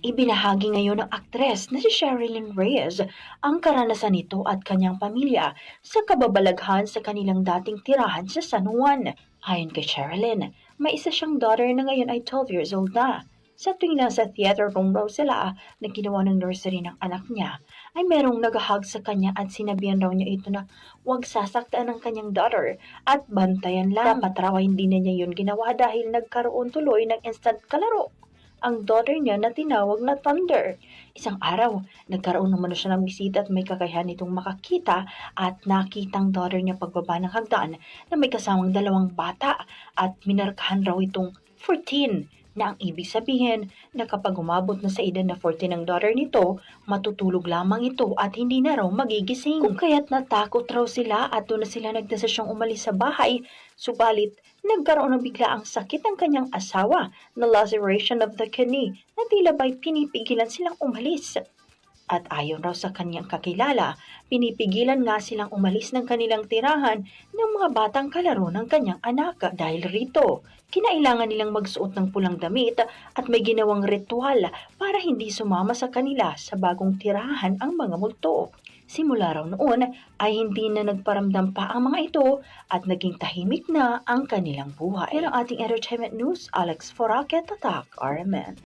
Ibinahagi ngayon ng aktres na si Sherilyn Reyes ang karanasan nito at kanyang pamilya sa kababalaghan sa kanilang dating tirahan sa San Juan. Ayon kay Sherilyn, may isa siyang daughter na ngayon ay 12 years old na. Sa tuwing nasa theater room raw sila na ginawa ng nursery ng anak niya, ay merong nagahag sa kanya at sinabihan raw niya ito na huwag sasaktan ng kanyang daughter at bantayan lang. Dapat raw hindi na niya yun ginawa dahil nagkaroon tuloy ng instant kalaro ang daughter niya na tinawag na Thunder. Isang araw, nagkaroon naman siya ng bisita at may kakayahan itong makakita at nakitang daughter niya pagbaba ng hagdan na may kasamang dalawang bata at minarkahan raw itong 14 na ang ibig sabihin na kapag umabot na sa edad na 14 ng daughter nito, matutulog lamang ito at hindi na raw magigising. Kung kaya't natakot raw sila at doon na sila nagdesisyong umalis sa bahay, subalit nagkaroon ng bigla ang sakit ng kanyang asawa na laceration of the kidney na tila ba'y pinipigilan silang umalis. At ayon raw sa kanyang kakilala, pinipigilan nga silang umalis ng kanilang tirahan ng mga batang kalaro ng kanyang anak. Dahil rito, kinailangan nilang magsuot ng pulang damit at may ginawang ritual para hindi sumama sa kanila sa bagong tirahan ang mga multo. Simula raw noon ay hindi na nagparamdam pa ang mga ito at naging tahimik na ang kanilang buhay. Yan ang ating entertainment news, Alex Foraket, Tatak, RMN.